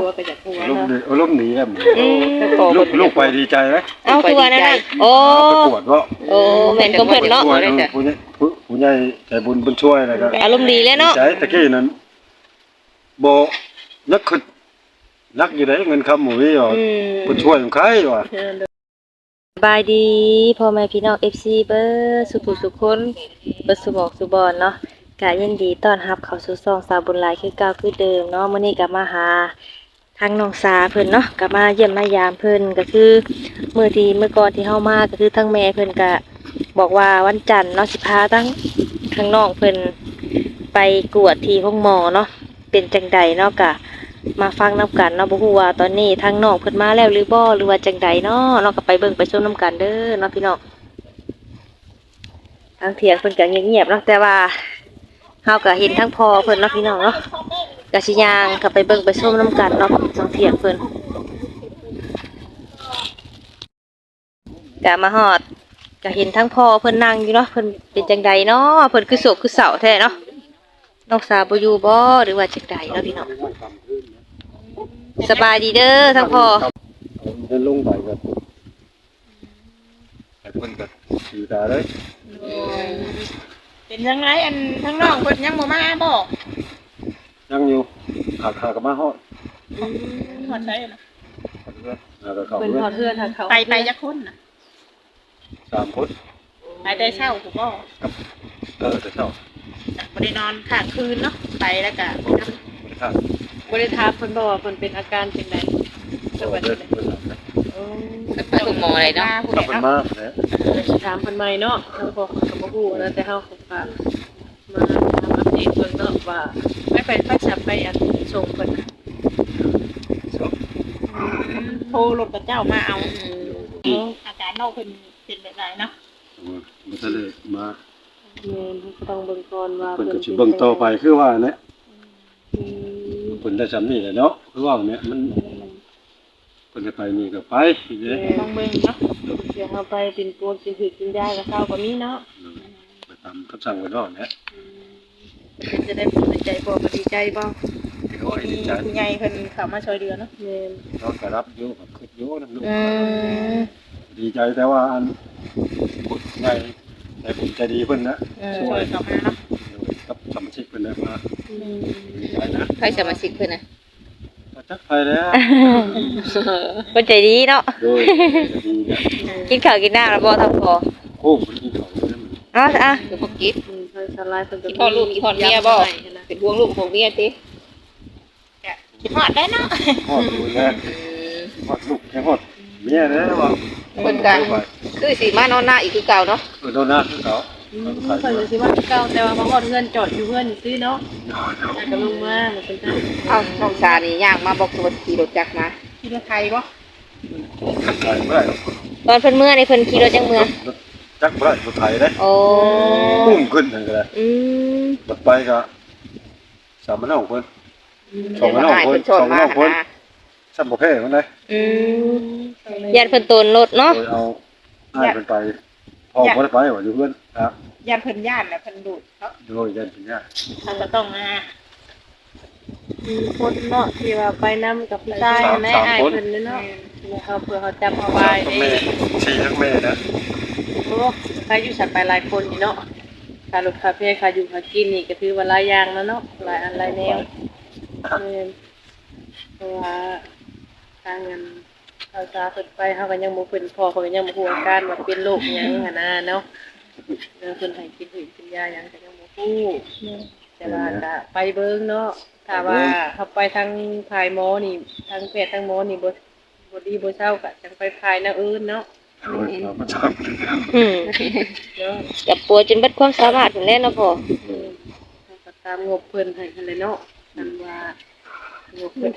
หัวก็อยากหัวอารมณ์เนาะดีอารมณ์ดีแล้วหมูอืมแต่พอลูเพิ่กนลูกไปดีใจไหมเอาคือว่านั่นน่ะโอ้ไปกวดว่าโอ้แม่นก็เพิ่นเนาะผู้ใหญ่ผู้ใหญ่ผู้ใหญ่ใจบุญบุญช่วยอะไรก็อารมณ์ดีเลยเนาะ ใจตะกี้นั้นบ่นักขึ้นนักอยู่ได้เงินคำหมู่นี่ว่าอืมบุญช่วยของใครว่าสบายดีพ่อแม่พี่น้อง FC เบอร์สุขุสุขคนเบิดสุบอกสุบอนเนาะกะยินดีต้อนรับเข้าสู่ช่องสาวบุญหลายคือเก่าคือเดิมเนาะมื้อนี้ก็มาหา ทางน้องสาเพิ่นเนาะก็มาเยี่ยมมายามเพิ่นก็คือมือที่มื้อก่อนที่เฮามาก็คือทั้งแม่เพิ่นก็บอกว่าวันจันทร์เนาะสิพาทั้งทั้งน้องเพิ่นไปกวดที่ห้องหมอเนาะเป็นจังใดเนาะกะมาฟังน้ำกันเนาะบ่ฮู้ว่าตอนนี้ทางน้องเพิ่นมาแล้วหรือบ่หรือว่าจังใดเนาะเนาะก็ไปเบิ่งไปชมน้ำกันเด้อเนาะพี่น้องทางเถียงเพิ่นก็เงียบๆเนาะแต่ว่าเฮาก็เห็นทั้งพ่อเพิ่นเนาะพี่น้องเนาะ ก็สิย่างก็ไปเบิ่งไปชมน้ำกันเนาะทางเถียงเพิ่นก็มาฮอดก็เห็นทั้งพ่อเพิ่นนั่งอยู่เนาะเพิ่นเป็นจังใดเนาะเพิ่นคือโศกคือเศร้าแท้เนาะนอกสาวบ่อยู่บ่หรือว่าจังใดเนาะพี่น้องสบายดีเด้อทั้งพ่อเดินลงไปก็ให้เพิ่นก็สีตาเลยเป็นยังไงอันทั้งน้องเพิ่นยังบ่มาบ่ยังอยู่ ขาขาก็มาฮอดฮอดใช่นะแล้วก็เข้าเป็นเรืพออนเพื่อนค่ะเขาไปไปจักคนน่ะสามคนไปแต่เช้าผมบ่เออจะเช้าบ่ได้นอนข้างคืนเนาะไปแล้วก็บ่ได้ข้างบริทามเพิ่นบอกว่าเพิ่นเป็นอาการเป็นไงสวัสเดิดีนเพิ่นหลับนะไปถูกหมออะไรเนาะผู้กลับใดเพิ่นเนาะมาแล้วถามเพิ่นใหม่เนาะทางพ่อเขาก็บ่ฮู้นะแต่เฮาก็ฝากมาถามอัปเดตเพิ่นเนาะว่า ไม่ไปไปจับไปอันส่งเพิ่นน่ะโทรรถกับเจ้ามาเอาอาการน้องเพิ่นเป็นแบบไหนเนาะมันทะเลมาแม่นก็ต้องเบิ่งก่อนว่าเพิ่นก็สิเบิ่งต่อไปคือว่าเนี่ยอืมเพิ่นได้สำนี่แหละเนาะคือว่าเนี่ยมันเพิ่นจะไปนี่ก็ไปเด้ลองเบิ่งเนาะเดี๋ยวเฮาไปเป็นปวดสิถึกกินยาก็เศร้าก็มีเนาะไปตามคำสั่งไว้เนาะเนี่ย จะได้ภูมิใจบ่ก็ดีใจบ่โอ้ยดีใจผู้ใหญ่เพิ่นเข้ามาช่วยเหลือเนาะแม่นเนาะก็รับอยู่ก็คิดอยู่นำลูกอืมดีใจแต่ว่าอันบุญใหญ่ในบุญใจดีเพิ่นนะช่วยเข้ามาเนาะกับสมาชิกเพิ่นได้มาอืมดีใจนะใครสมาชิกเพิ่นน่ะก็จักไปแล้วเพิ่นใจดีเนาะโดยจะดีเนี่ยกินข้าวกินน้ำแล้วบ่ทั้งพ่อโค้งเพิ่นกินข้าวเลยมันเอ้าอะคือบ่กินอืมทา งสลายเพิ่นก็อีพ่อลูกอีพ่อเมียบ่เป็นห่วงลูกของเมียติคิดฮอดได้เนาะฮอดดูแลฮอดลูกแค่ฮอดเมียเด้อว่าเพิ่นก็คือสิมานอนหน้าอีกคือเก่าเนาะเออโดนหน้าคือเขาอืมเพิ่นก็สิว่าเก่าแต่ว่าบางคนเงินจอดอยู่เพิ่นซื้อเนาะก็ลงมามันเป็นจังเอ้าน้องชานี่ย่างมาบอกตัวขี่รถจักรมาคิดว่าใครบ่ขายบ่ได้หรอกตอนเพิ่นเมื่อนี่เพิ่นขี่รถจังเมื่อ จักบ่ได้บ่ขายเด้โอ้ปุ้มขึ้นนั่นก็ได้อืมบัดไปก็สามมันของเพิ่น สองมันของเพิ่นเพิ่นชนมาสองมันของเพิ่นหาซ้ำบ่แพ้มันได้อืมยันเพิ่นโตนรถเนาะโดยเอาอ้ายเพิ่นไปพ่อบ่ได้ไปว่าอยู่เพิ่นครับย่านเพิ่นย่านน่ะเพิ่นดูดเนาะโดยยันเป็นญาติเขาก็ต้องมาอืมคนเนาะที่ว่าไปนํกับผู้ชายแม่อ้ายเพิ่นเนาะเขาเพื่อเขาจับเอาไว้ทั้งเด้แม่สี่ทั้งแม่นะ โอ้ใครอยู่ฉันไปหลายคนนี่เนาะการรถคาเฟ่คาอยู่คากินนี่ก็ถือว่าหลายอย่างแล้วเนาะหลายอันหลายแนวแม่นเพราะว่าทางเงินเอาตาเพิ่นไปเฮาก็ยังบ่เพิ่นพอเขาก็ยังบ่ฮู้อาการว่าเป็นโรคหยังหั่นน่ะเนาะเรื่องเพิ่นให้กินหืดกินยาหยังก็ยังบ่ฮู้แต่ว่าก็ไปเบิ่งเนาะถ้าว่าเขาไปทางภายหมอนี่ทางแพทย์ทางหมอนี่บ่บ่ดีบ่เศร้าก็จังไปภายแนวอื่นเนาะ โดยเราก็ทำอืมเนาะกับปัวจนเบิดความสามารถพุ่นแหล้วเนาะพ่ออืมเขาก็ตามงบเพิ่นให้หั่นแหละเนาะอันว่างบเพิ่น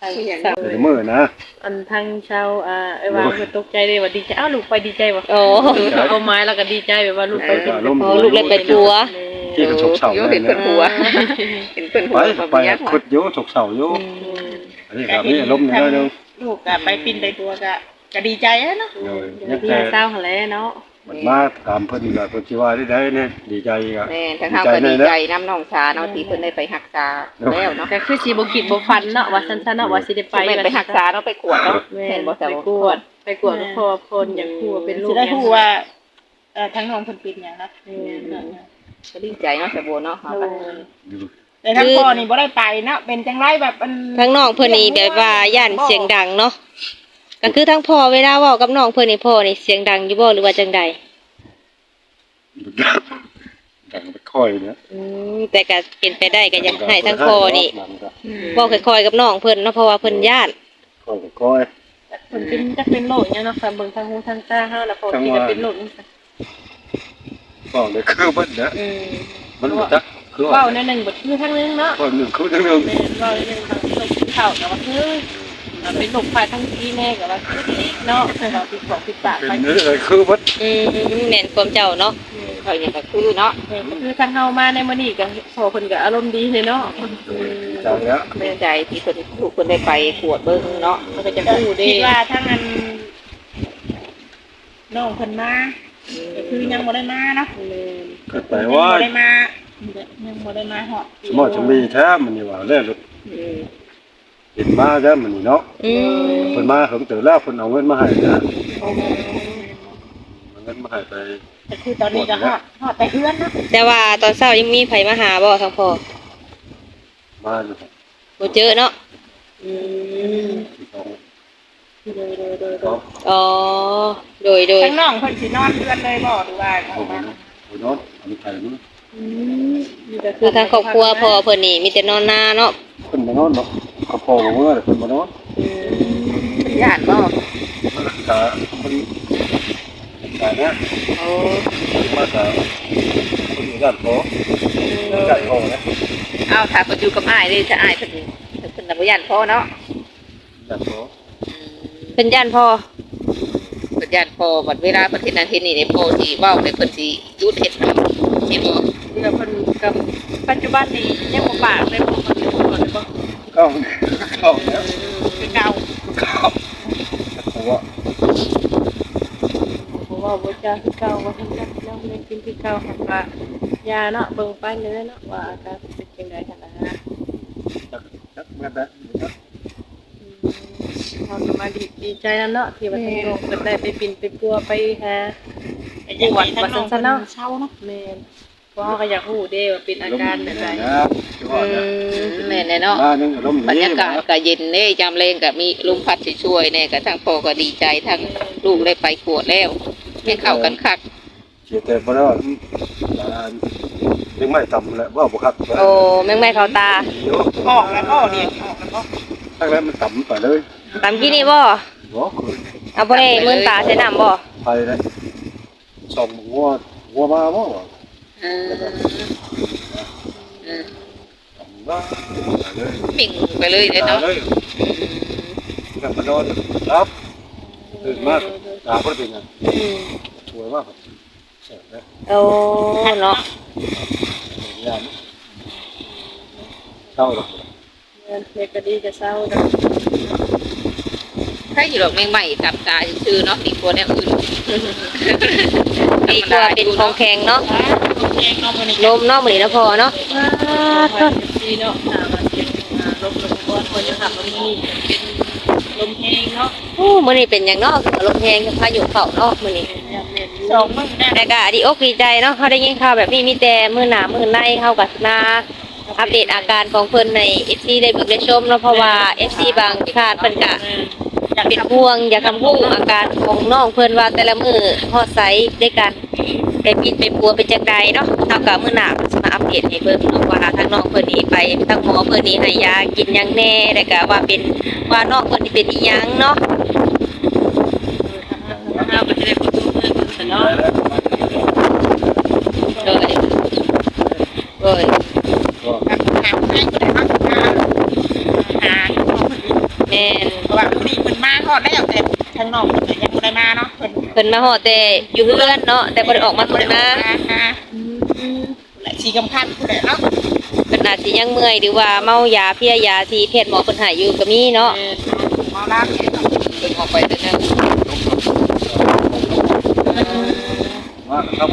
ทางชาวเดี๋ยวมื้อนะอันทางชาวอ่าไอ้ว่าเพิ่นตกใจเลยว่าดีใจอ้าวลูกไปดีใจบ่โอ้เอาไม้แล้วก็ดีใจแบบว่าลูกไปเป็นลมโอ้ลูกเลยไปปัวที่กระชกเสาโยเลเห็ยนนะเพิ่นหัวเห็นเพิ่นหัไปวไปขุดอยู่ฉกเสาอยู่อันนี้ครับนี่ลมนิดหนึงลูกก็ไปปินไปตัวก็ ก็ดีใจแล้วเนาะโดยเดี๋ยัยวงพี่แต่เศร้าหั่นแหละเนาะบมันมาตามเพิ่นก็เพิ่นสิว่าได้ได้เนี่ยดีใจก็แม่ทั้งเฮาก็ดีใจน้ำน้องชาเนาะที่เพิ่นได้ไปรักษาแล้วเนาะก็คือสิบ่คิดบ่ฝันเนาะว่าซั่นๆเนาะว่าสิได้ไปไปไปรักษาเนาะไปกวดเนาะแม่เห็นนบ่ไปแต่กวดไปกวดก็พอคนอยากกลัวเป็นลูสิกได้ฮู้ว่าเอ่อทั้งน้องเพิ่นเป็นหยังนะก็ดีใจเนาะสะบัวเนาะเฮาก็ อยู่แต่ทั้งพ่อนี่บ่ได้ไปเนาะเป็นจังไรแบบมัน ทั้งน้องเพิ่นนี่แบบว่าย่านเสียงดังเนาะ ก็คือทั้งพ่อเวลาเว้ากับน้องเพิ่นนี่พ่อนี่เสียงดังอยู่บ่หรือว่าจังใดดังไปค่อยนะอืมแต่ก็เป็นไปได้ก็อยากให้ทั้งพ่อนี่เว้าค่อยๆกับน้องเพิ่นเนาะเพราะว่าเพิ่นย่านค่อยค่อยเพิ่นเป็นจักเป็นโรคหยังเนาะค่ะเบิ่งทางหูทางตาเฮาแล้วพอที่จะเป็นโรคนี่ค่ะก็เลยคือเพิ่นนะอืมมันบ่จักคือเว้าว่าในหนึ่งบ่คือทางนึงเนาะคนหนึ่งคือทั้งนึงแม่นเว้าในหนึ่งทางโรคเข้าก็ว่าคือ อ่าเป็นโรคภายทั้งทีแน่ก็ว่าคืออีกเนาะเราผิดบอกผิดปากเป็นไปเนื้อเลยคือเพิ่นอืมแม่นความเจ้าเนาะเขาอย่างก็คือเนาะแม่นก็คือทางเฮามาในมื้อนี้ก็พอเพิ่นก็อารมณ์ดีเลยเนาะอืมจังแล้วดีใจที่เพิ่นถูกเพิ่นได้ไปกวดเบิ่งเนาะมันก็จะพูดเด้คิดว่าทั้งอันน้องเพิ่นมาก็คือยังบ่ได้มาเนาะก็ไปว่ายังบ่ได้มายังบ่ได้มาเหาะสมมุติจะมีแท้มันนี่ว่าแล้วอืม เห็นมาแล้วมันนี่เนาะอืมเพิ่นมาเหิงเตือแล้วเพิ่นเอาเงินมาให้นะเอาเงินมาให้ไปแต่คือตอนนี้ก็ฮอดฮอดแต่เฮือนเนาะแต่ว่าตอนเช้ายังมีไผมาหาบ่ทั้งพ่อมาอยู่บ่เจอเนาะอืมที่สองโดยโดยโดยโดสองยอ๋อโดยโดยทั้งน้องเพิ่นสินอนเฮือนเลยบ่หรือว่าอโอ้อกโหมาโอ้โหเนาะอันนี้ไปมั้งอืมมีแต่คือทางครอบครัวพ่อเพิ่นนี่มีแต่นอนนาเนาะเพิ่นมานอนเนาะ เขาพอบ่เมื่อเพิ่นมานอนเป็นญาติบ่กะเพิ่นกะเนี่ยโอ้มากะเพิ่นอยู่ด้านโตใหญ่โตนะเอาถ้าเพิ่นอยู่กับอ้ายเด้ถ้าอ้ายเพิ่นเพิ่นน่ะบ่ย่านพ่อเนาะด้านโตเพิ่นย่านพ่อเพิ่นย่านพ่อบัดเวลาเพิ่นเฮ็ดนั่นเฮ็ดนี่เนี่ยพ่อสิเว้าได้เพิ่นสิหยุดเฮ็ดสิบ่เดี๋ยวเพิ่นกับปัจจุบันนี้ยังบ่ปากเลยบ่มันเป็นคนเลยบ่ เข้าเข้าแล้วคือเก่าเข้าเพราะว่าบ่ว่าบ่จ้าคือเก่าว่าทั้งจักเนาะยังกินคือเก่าหักว่ายาเนาะเบิ่งไปเรื่อยๆเนาะว่าอาการเป็นจังได๋คั่นนะจักจักแม่นได้เราก็มาดีดีใจนำเนาะที่ว่าทั้งโลกเพิ่นได้ไปปิ่นไปปัวไปหาแต่ยังมีทั้งน้องเพิ่นเช้าเนาะแม่น เพราะเราก็อยากรู้เด้ว่าเป็นอาการแบบใดนะที่ว่าเนี่ยแม่นแน่เนาะมานึงอารมณ์บรรดียากาศก็เย็นเด้ยามแรงก็มีลมพัดช่วยๆแน่ก็ทั้งพ่อก็ดีใจทั้งลูกได้ไปกวดแล้วให้เข้ากันคักสิแต่บ่ได้ว่ายังไม่ทำแล้วว่าบ่ครับโอ้แม่งไม่เข้าตาเดี๋ยวออกแล้วก็เรียนออกแล้วก็ทั้งนั้นมันต่ำไปเลยตามกี้นี่บ่บ่คือเอาบ่ได้มื่นตาใส่น้ำบ่ไปเลยส่งหัวหัวมาบ่ เออเออส่งว่าไปเลยมิ่งไปเลยเด้อเนาะเลยกับมานอนรับตื่นมากตาบ่เป็นไงอืมสวยมากเสร็จแล้วโอ้เนาะยามเท่าหรอกแม่นเด็กก็ดีจะเศร้าเนาะถ้าอยู่ดอกแมงใหม่กับตาชื่อเนาะดีกว่าแนวอื่นดีกว่าเป็นของแข็งเนาะ แยงน้องคนนี้ลมเนาะมื้อนี้นะพ่อเนาะว่าดีเนาะหามาเก็บหาลมลมบ่คนจะทำมันนี่เป็นลมแห้งเนาะโอ้มื้อนี้เป็นหยังเนาะคือลมแฮงพายุเข้าเนาะมื้อนี้ยามแม่นอยู่สองมื้อแน่แต่ก็ดีอกดีใจเนาะเขาได้ยินข่าวแบบนี้มีแต่มื้อหน้ามื้อในเข้ากับมาอัปเดตอาการของเพิ่นใน FC ได้เบิ่งได้ชมเนาะเพราะว่า FC บางคาดเพิ่นก็เป็นห่วงอยากคำฮู้อาการของน้องเพิ่นว่าแต่ละมื้อฮอดไสด้วยกัน ไปปิดไปปัวเป็นจังใดเนาะเฮาก็มื้อหน้าสิมาอัปเดตให้เบิ่งเนาะว่าทางน้องเพิ่นนี่ไปทางหมอเพิ่นนี่ให้ยากินหยังแน่แล้วก็ว่าเป็นว่าน้องเพิ่นนี่เป็นอีหยังเนาะเราก็จะได้ประตูเงินกันเนาะเลยเลยก็หาให้คนได้มาหาน้องคนนี้แม่นเพราะว่านี่เพิ่นมาฮอดแล้วแต่ทางน้องเพิ่นก็ยังบ่ได้มาเนาะเพิ่นเพิ่นมาฮอดแต่อยู่เฮือนเนาะแต่บ่ได้ออกมาเพิ่นนะมาและสีกำพันผู้ใดเนาะเพิ่นอาจสิยังเมื่อยหรือว่าเมายาเพลียยาที่แพทย์หมอเพิ่นให้อยู่ก็มีเนาะเมาลาเนี่ยเนาะเพิ่งออกไปเด้อเนาะมาครับ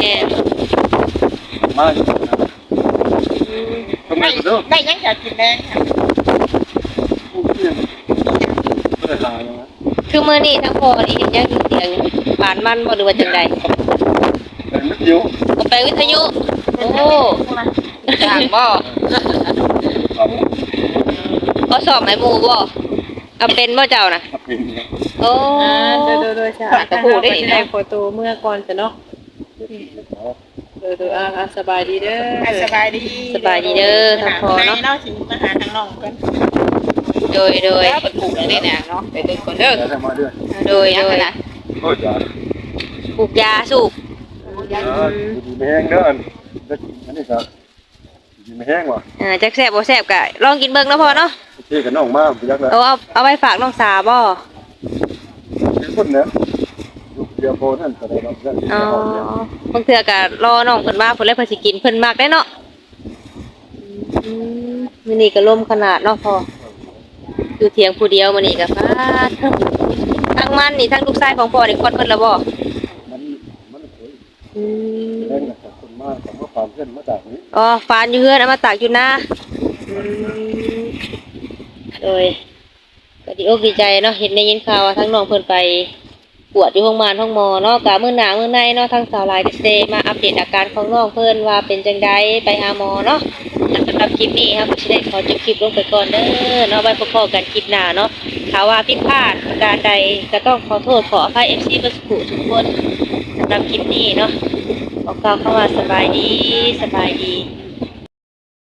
แม่นมาอยู่นะทำไมได้กันเด้อได้ยังจะกินแดงค่ะผู้เที่ยงไม่ได้หาเลยนะ คือมื้อนี้ทั้งพ่อนี่เฮ็ดหยังอยู่เตียงบานมันบ่หรือว่าจังใดแต่ไม่เดียวก็ไปวิทยุ โอ้จ้างบ่ครับก็สอบให้หมู่บ่เอาเป็นบ่เจ้าน่ะถ้าเป็นเนี่ยโอ้อ่าโดยโดยโดยใช่ก็พูดได้อีกได้ขอตัวเมื่อก่อนจะเนาะโดยโดยอ่าอ่าสบายดีเด้อสบายดีสบายดีเด้อทั้งพ่อเนาะเนาะสิมาหาทางน้องกัน โดยโดยแล้วมันปลูกอันนี่น่ะเนาะไปเบิ่งก่อนเด้อได้มาด้วยโดยยังโดยนะโอ้ยจ้าปลูกยาสูบดีไม่แห้งเด้ออันนี้ก็ดีไม่แห้งว่ะอ่าจักแซ่บบ่แซ่บก็ลองกินเบิ่งเนาะพ่อเนาะที่กับน้องมาไปยักแล้วเอาเอาเอาไว้ฝากน้องสาวบ่เป็นคนเนี่ยลูกเดียวโพนั่นแต่เราเรื่องอ๋อบางเทื่อก็รอน้องเพิ่นมาเพิ่นเลยเพิ่นสิกินเพิ่นมักได้เนาะอืมมื้อนี้ก็ลมขนาดเนาะพ่อ อยู่เถียงผู้เดียวมื้อนี้ก็ฟาดทั้งมันนี่ทั้งลูกชายของพ่อนี่คลอดเพิ่นแล้วบ่มันมันเคยอืมแรงจากคนมากแต่ว่าความเพื่อนมาจากนี้อ๋อฟานอยู่เฮือนเอามาตากอยู่นาอืมโดยก็ดีอกดีใจเนาะเห็นได้ยินข่าวว่าทั้งน้องเพิ่นไป ปวดอยู่โรงพยาบาลห้องหมอเนาะกะมื้อหน้ามื้อในเนาะทั้งสาวหลายเดมาอัปเดตอาการของน้องเพิ่นว่าเป็นจังไดไปหาหมอเนาะสำหรับคลิปนี้ครับก็สิได้ขอจบคลิปลงไปก่อนเด้อเนาะไว้พบกันคลิปหน้าเนาะถ้าว่าผิดพลาดประการใดก็ต้องขอโทษขออภัย FC เบ่สุขทุกคนสำหรับคลิปนี้เนาะขอกล่าวคำว่าสบายดีสบายดี